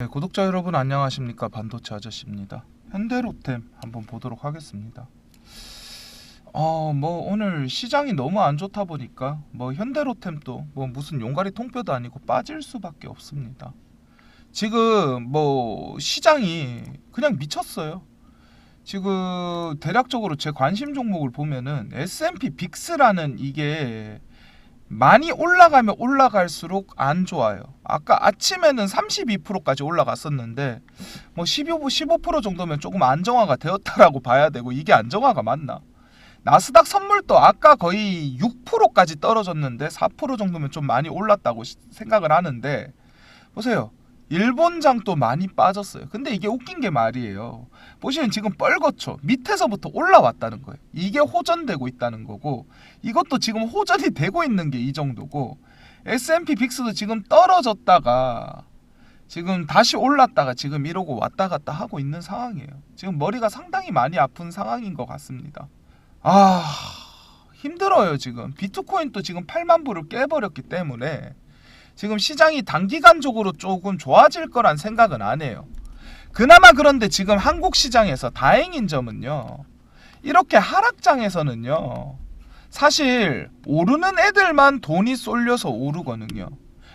네, 구독자 여러분 안녕하십니까 반도체 아저씨입니다. 현대로템 한번 보도록 하겠습니다. 어, 뭐 오늘 시장이 너무 안 좋다 보니까 뭐 현대로템도 뭐 무슨 용가리 통뼈도 아니고 빠질 수밖에 없습니다. 지금 뭐 시장이 그냥 미쳤어요. 지금 대략적으로 제 관심 종목을 보면은 S&P 빅스라는 이게 많이 올라가면 올라갈수록 안 좋아요. 아까 아침에는 32%까지 올라갔었는데 뭐 15, 15% 정도면 조금 안정화가 되었다라고 봐야 되고 이게 안정화가 맞나? 나스닥 선물도 아까 거의 6%까지 떨어졌는데 4% 정도면 좀 많이 올랐다고 시- 생각을 하는데 보세요. 일본장도 많이 빠졌어요. 근데 이게 웃긴 게 말이에요. 보시면 지금 뻘겋죠. 밑에서부터 올라왔다는 거예요. 이게 호전되고 있다는 거고 이것도 지금 호전이 되고 있는 게 이 정도고 S&P 빅스도 지금 떨어졌다가 지금 다시 올랐다가 지금 이러고 왔다 갔다 하고 있는 상황이에요. 지금 머리가 상당히 많이 아픈 상황인 것 같습니다. 아 힘들어요 지금 비트코인도 지금 8만 불을 깨버렸기 때문에 지금 시장이 단기간적으로 조금 좋아질 거란 생각은 안 해요. 그나마 그런데 지금 한국 시장에서 다행인 점은요. 이렇게 하락장에서는요. 사실 오르는 애들만 돈이 쏠려서 오르거든요.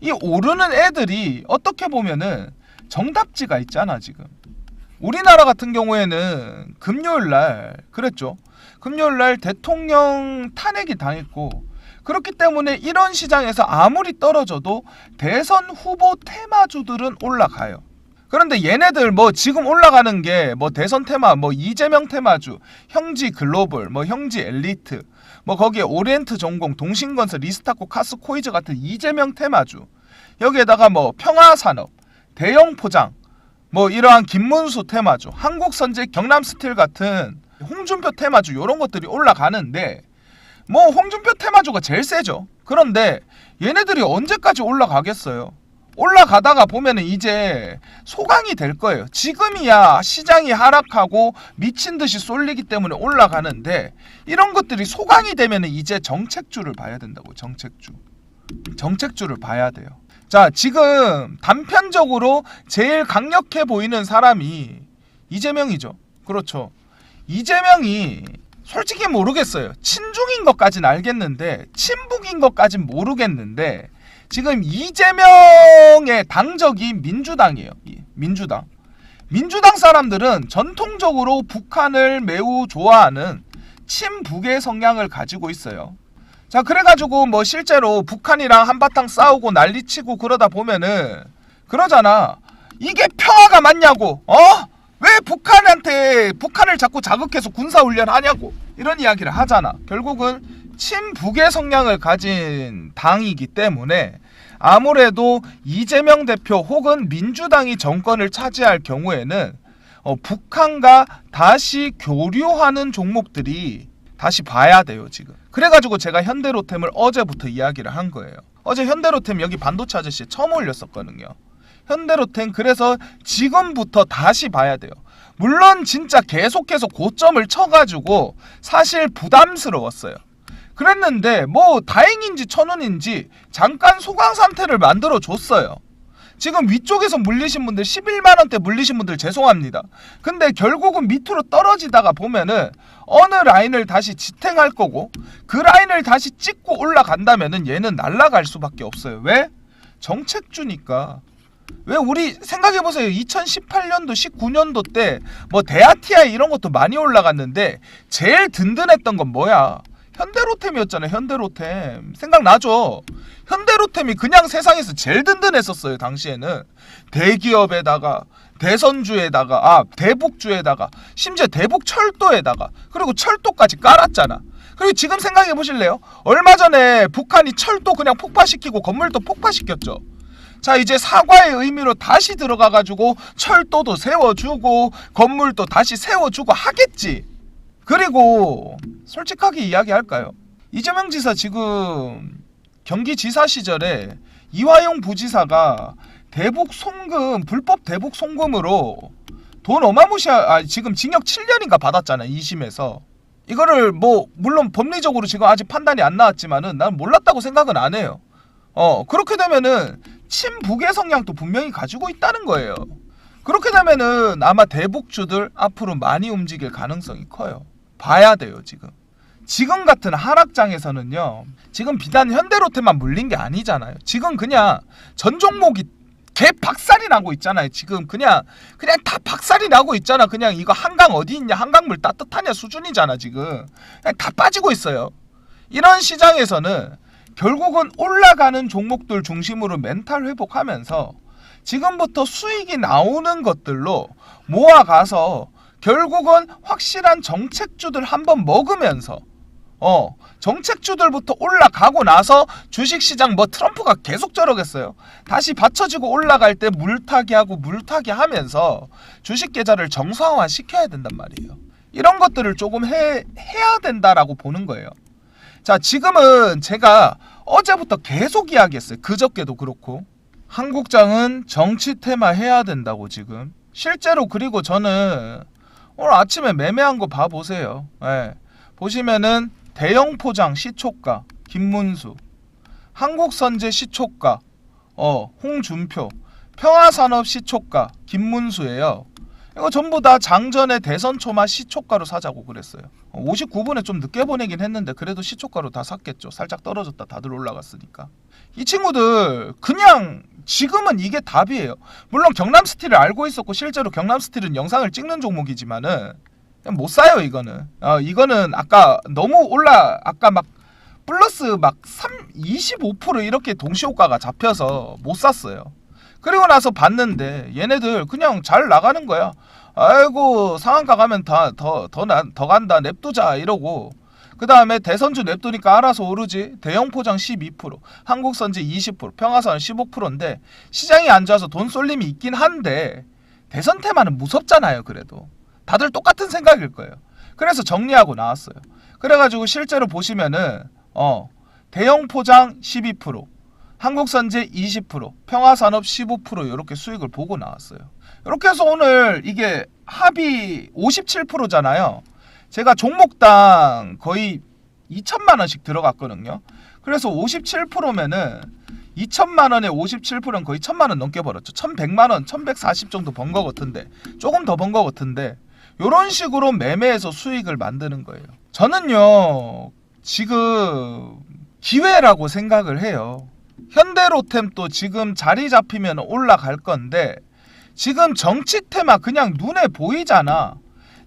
이 오르는 애들이 어떻게 보면은 정답지가 있잖아 지금. 우리나라 같은 경우에는 금요일 날 그랬죠. 금요일 날 대통령 탄핵이 당했고 그렇기 때문에 이런 시장에서 아무리 떨어져도 대선 후보 테마주들은 올라가요. 그런데 얘네들 뭐 지금 올라가는 게 뭐 대선 테마, 뭐 이재명 테마주, 형지 글로벌, 뭐 형지 엘리트, 뭐 거기에 오리엔트 전공, 동신건설, 리스타코, 카스코이즈 같은 이재명 테마주. 여기에다가 뭐 평화산업, 대형 포장, 뭐 이러한 김문수 테마주, 한국선제, 경남스틸 같은 홍준표 테마주 이런 것들이 올라가는데 뭐 홍준표 테마주가 제일 세죠. 그런데 얘네들이 언제까지 올라가겠어요? 올라가다가 보면은 이제 소강이 될 거예요. 지금이야 시장이 하락하고 미친 듯이 쏠리기 때문에 올라가는데 이런 것들이 소강이 되면은 이제 정책주를 봐야 된다고 정책주. 정책주를 봐야 돼요. 자, 지금 단편적으로 제일 강력해 보이는 사람이 이재명이죠. 그렇죠. 이재명이 솔직히 모르겠어요. 친중인 것까진 알겠는데 친북인 것까진 모르겠는데 지금 이재명의 당적이 민주당이에요. 이 민주당. 민주당 사람들은 전통적으로 북한을 매우 좋아하는 친북의 성향을 가지고 있어요. 자, 그래가지고 뭐 실제로 북한이랑 한바탕 싸우고 난리치고 그러다 보면은 그러잖아. 이게 평화가 맞냐고, 어? 왜 북한한테 북한을 자꾸 자극해서 군사 훈련 하냐고 이런 이야기를 하잖아. 결국은 친북의 성향을 가진 당이기 때문에 아무래도 이재명 대표 혹은 민주당이 정권을 차지할 경우에는 어, 북한과 다시 교류하는 종목들이 다시 봐야 돼요 지금. 그래가지고 제가 현대로템을 어제부터 이야기를 한 거예요. 어제 현대로템 여기 반도체 아저씨 처음 올렸었거든요. 현대로템 그래서 지금부터 다시 봐야 돼요. 물론 진짜 계속해서 고점을 쳐가지고 사실 부담스러웠어요. 그랬는데 뭐 다행인지 천운인지 잠깐 소강 상태를 만들어 줬어요. 지금 위쪽에서 물리신 분들 11만 원대 물리신 분들 죄송합니다. 근데 결국은 밑으로 떨어지다가 보면은 어느 라인을 다시 지탱할 거고 그 라인을 다시 찍고 올라간다면은 얘는 날아갈 수밖에 없어요. 왜? 정책 주니까. 왜 우리 생각해 보세요. 2018년도, 19년도 때 뭐 대아티아 이런 것도 많이 올라갔는데 제일 든든했던 건 뭐야? 현대로템이었잖아요. 현대로템 생각나죠? 현대로템이 그냥 세상에서 제일 든든했었어요. 당시에는 대기업에다가 대선주에다가 아 대북주에다가 심지어 대북철도에다가 그리고 철도까지 깔았잖아. 그리고 지금 생각해 보실래요? 얼마 전에 북한이 철도 그냥 폭파시키고 건물도 폭파시켰죠. 자 이제 사과의 의미로 다시 들어가 가지고 철도도 세워주고 건물도 다시 세워주고 하겠지. 그리고 솔직하게 이야기할까요? 이재명 지사 지금 경기지사 시절에 이화용 부지사가 대북 송금 불법 대북 송금으로 돈 어마무시한 아, 지금 징역 7년인가 받았잖아요 2심에서 이거를 뭐 물론 법리적으로 지금 아직 판단이 안 나왔지만은 난 몰랐다고 생각은 안 해요. 어 그렇게 되면은 친북의 성향도 분명히 가지고 있다는 거예요. 그렇게 되면은 아마 대북주들 앞으로 많이 움직일 가능성이 커요. 봐야 돼요, 지금. 지금 같은 하락장에서는요. 지금 비단 현대로테만 물린 게 아니잖아요. 지금 그냥 전 종목이 개 박살이 나고 있잖아요. 지금 그냥 그냥 다 박살이 나고 있잖아. 그냥 이거 한강 어디 있냐? 한강물 따뜻하냐 수준이잖아, 지금. 그냥 다 빠지고 있어요. 이런 시장에서는 결국은 올라가는 종목들 중심으로 멘탈 회복하면서 지금부터 수익이 나오는 것들로 모아가서 결국은 확실한 정책주들 한번 먹으면서 어 정책주들부터 올라가고 나서 주식시장 뭐 트럼프가 계속 저러겠어요. 다시 받쳐지고 올라갈 때 물타기 하고 물타기 하면서 주식 계좌를 정상화 시켜야 된단 말이에요. 이런 것들을 조금 해, 해야 된다라고 보는 거예요. 자, 지금은 제가 어제부터 계속 이야기했어요. 그저께도 그렇고. 한국장은 정치 테마 해야 된다고 지금. 실제로 그리고 저는 오늘 아침에 매매한 거 봐보세요. 예. 보시면은 대형 포장 시초가 김문수, 한국선제 시초가 어 홍준표, 평화산업 시초가 김문수예요. 이거 전부 다 장전의 대선 초마 시초가로 사자고 그랬어요. 59분에 좀 늦게 보내긴 했는데 그래도 시초가로 다 샀겠죠. 살짝 떨어졌다 다들 올라갔으니까. 이 친구들 그냥 지금은 이게 답이에요. 물론 경남 스틸을 알고 있었고 실제로 경남 스틸은 영상을 찍는 종목이지만은 못 사요 이거는. 어, 이거는 아까 너무 올라 아까 막 플러스 막 3, 25% 이렇게 동시호가가 잡혀서 못 샀어요. 그리고 나서 봤는데 얘네들 그냥 잘 나가는 거야. 아이고 상한가 가면 다더더 더 간다 냅두자 이러고 그 다음에 대선주 냅두니까 알아서 오르지 대형 포장 12% 한국선제 20% 평화선 15%인데 시장이 안 좋아서 돈 쏠림이 있긴 한데 대선 테마는 무섭잖아요 그래도 다들 똑같은 생각일 거예요. 그래서 정리하고 나왔어요. 그래가지고 실제로 보시면은 어 대형 포장 12% 한국선제 20%, 평화산업 15% 이렇게 수익을 보고 나왔어요. 이렇게 해서 오늘 이게 합이 57%잖아요. 제가 종목당 거의 2천만 원씩 들어갔거든요. 그래서 57%면은 2천만 원에 57%는 거의 1천만 원 넘게 벌었죠. 1,100만 원, 1,140 정도 번 거 같은데 조금 더 번 거 같은데 이런 식으로 매매해서 수익을 만드는 거예요. 저는요 지금 기회라고 생각을 해요. 현대로템도 지금 자리 잡히면 올라갈 건데 지금 정치 테마 그냥 눈에 보이잖아.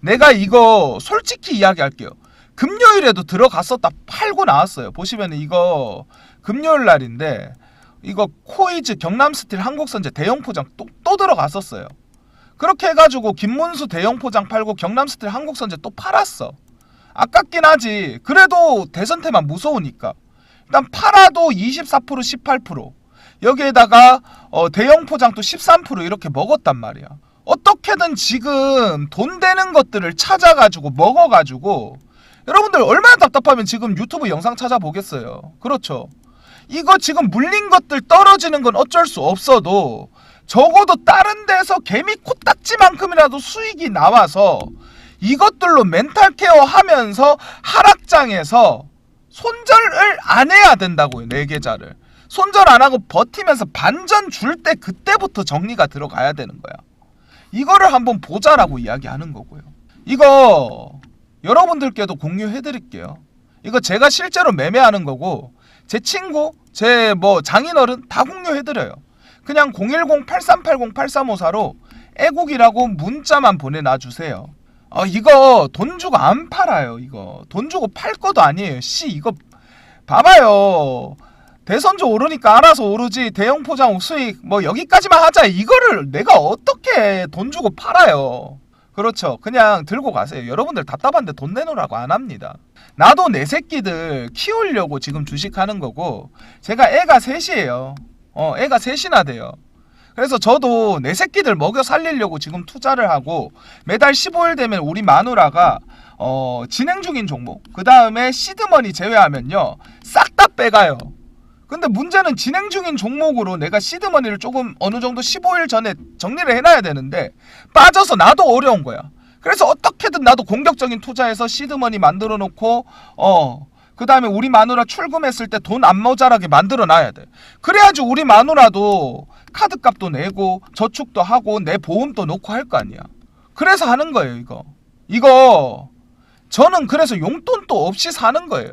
내가 이거 솔직히 이야기할게요. 금요일에도 들어갔었다 팔고 나왔어요. 보시면 이거 금요일 날인데 이거 코이즈 경남스틸 한국선제 대형 포장 또, 또 들어갔었어요. 그렇게 해가지고 김문수 대형 포장 팔고 경남스틸 한국선제 또 팔았어. 아깝긴 하지. 그래도 대선 테마 무서우니까. 일단 팔아도 24% 18% 여기에다가 어, 대형 포장도 13% 이렇게 먹었단 말이야. 어떻게든 지금 돈 되는 것들을 찾아가지고 먹어가지고 여러분들 얼마나 답답하면 지금 유튜브 영상 찾아보겠어요. 그렇죠. 이거 지금 물린 것들 떨어지는 건 어쩔 수 없어도 적어도 다른 데서 개미 코딱지만큼이라도 수익이 나와서 이것들로 멘탈 케어 하면서 하락장에서 손절을 안 해야 된다고요 내 계좌를. 손절 안 하고 버티면서 반전 줄 때 그때부터 정리가 들어가야 되는 거야. 이거를 한번 보자라고 이야기하는 거고요. 이거 여러분들께도 공유해 드릴게요. 이거 제가 실제로 매매하는 거고 제 친구 제 뭐 장인어른 다 공유해 드려요. 그냥 010-8380-8354로 애국이라고 문자만 보내놔 주세요 어 이거 돈 주고 안 팔아요 이거. 돈 주고 팔 것도 아니에요. 씨 이거 봐봐요. 대선주 오르니까 알아서 오르지. 대형 포장 수익 뭐 여기까지만 하자. 이거를 내가 어떻게 돈 주고 팔아요? 그렇죠. 그냥 들고 가세요. 여러분들 답답한데 돈 내놓으라고 안 합니다. 나도 내 새끼들 키우려고 지금 주식하는 거고 제가 애가 셋이에요. 어 애가 셋이나 돼요 그래서 저도 내 새끼들 먹여 살리려고 지금 투자를 하고 매달 15일 되면 우리 마누라가 어, 진행 중인 종목 그 다음에 시드머니 제외하면요 싹 다 빼가요. 근데 문제는 진행 중인 종목으로 내가 시드머니를 조금 어느 정도 15일 전에 정리를 해놔야 되는데 빠져서 나도 어려운 거야. 그래서 어떻게든 나도 공격적인 투자해서 시드머니 만들어 놓고 어 그 다음에 우리 마누라 출금했을 때 돈 안 모자라게 만들어 놔야 돼. 그래야지 우리 마누라도 카드 값도 내고 저축도 하고 내 보험도 놓고 할 거 아니야. 그래서 하는 거예요, 이거. 이거 저는 그래서 용돈도 없이 사는 거예요.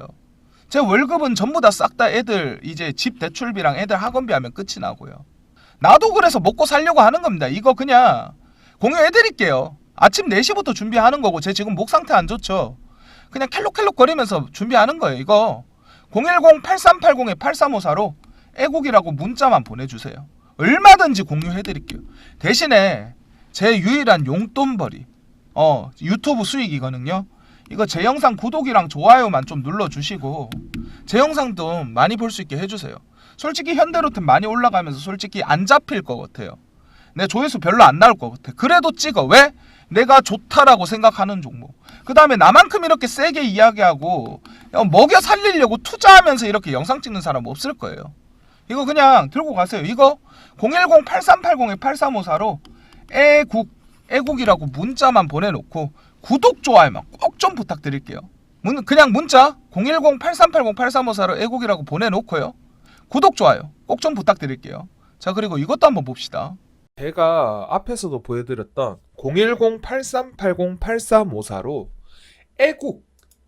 제 월급은 전부 다싹다 애들 이제 집 대출비랑 애들 학원비 하면 끝이 나고요. 나도 그래서 먹고 살려고 하는 겁니다. 이거 그냥 공유해 드릴게요. 아침 4시부터 준비하는 거고 제 지금 목 상태 안 좋죠. 그냥 캘록캘록 거리면서 준비하는 거예요. 이거 010-8380-8354로 애국이라고 문자만 보내주세요. 얼마든지 공유해 드릴게요. 대신에 제 유일한 용돈벌이 어 유튜브 수익이거든요. 이거 제 영상 구독이랑 좋아요만 좀 눌러주시고 제 영상도 많이 볼 수 있게 해주세요. 솔직히 현대로템 많이 올라가면서 솔직히 안 잡힐 것 같아요. 내 조회수 별로 안 나올 것 같아. 그래도 찍어. 왜? 내가 좋다라고 생각하는 종목. 그 다음에 나만큼 이렇게 세게 이야기하고 어, 먹여 살리려고 투자하면서 이렇게 영상 찍는 사람 없을 거예요. 이거 그냥 들고 가세요. 이거 010-8380-8354로 애국, 애국이라고 문자만 보내놓고 구독, 좋아요만 꼭 좀 부탁드릴게요. 문, 그냥 문자 010-8380-8354로 애국이라고 보내놓고요. 구독, 좋아요 꼭 좀 부탁드릴게요. 자, 그리고 이것도 한번 봅시다. 제가 앞에서도 보여드렸던 010-8380-8354로 애국,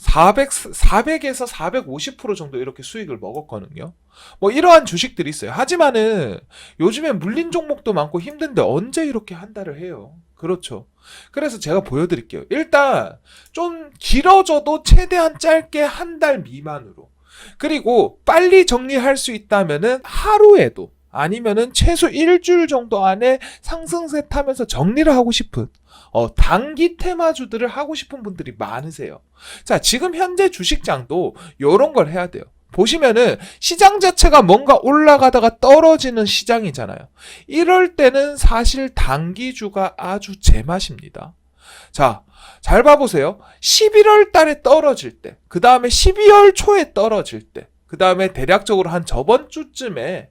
400, 400에서 450% 정도 이렇게 수익을 먹었거든요. 뭐 이러한 주식들이 있어요. 하지만은 요즘에 물린 종목도 많고 힘든데 언제 이렇게 한 달을 해요? 그렇죠. 그래서 제가 보여드릴게요. 일단 좀 길어져도 최대한 짧게 한 달 미만으로. 그리고 빨리 정리할 수 있다면은 하루에도 아니면은 최소 일주일 정도 안에 상승세 타면서 정리를 하고 싶은 어, 단기 테마주들을 하고 싶은 분들이 많으세요. 자, 지금 현재 주식장도 이런 걸 해야 돼요. 보시면은 시장 자체가 뭔가 올라가다가 떨어지는 시장이잖아요. 이럴 때는 사실 단기주가 아주 제맛입니다. 자, 잘 봐보세요. 11월 달에 떨어질 때, 그 다음에 12월 초에 떨어질 때, 그 다음에 대략적으로 한 저번 주쯤에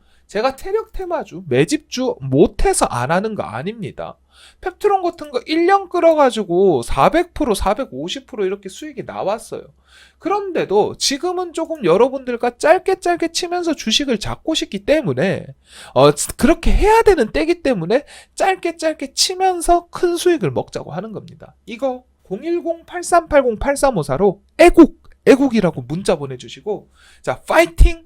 제가 태력 테마주, 매집주 못해서 안 하는 거 아닙니다. 펩트론 같은 거 1년 끌어가지고 400%, 450% 이렇게 수익이 나왔어요. 그런데도 지금은 조금 여러분들과 짧게 짧게 치면서 주식을 잡고 싶기 때문에 어, 그렇게 해야 되는 때기 때문에 짧게 짧게 치면서 큰 수익을 먹자고 하는 겁니다. 이거 010-8380-8354로 애국 애국이라고 문자 보내주시고 자 파이팅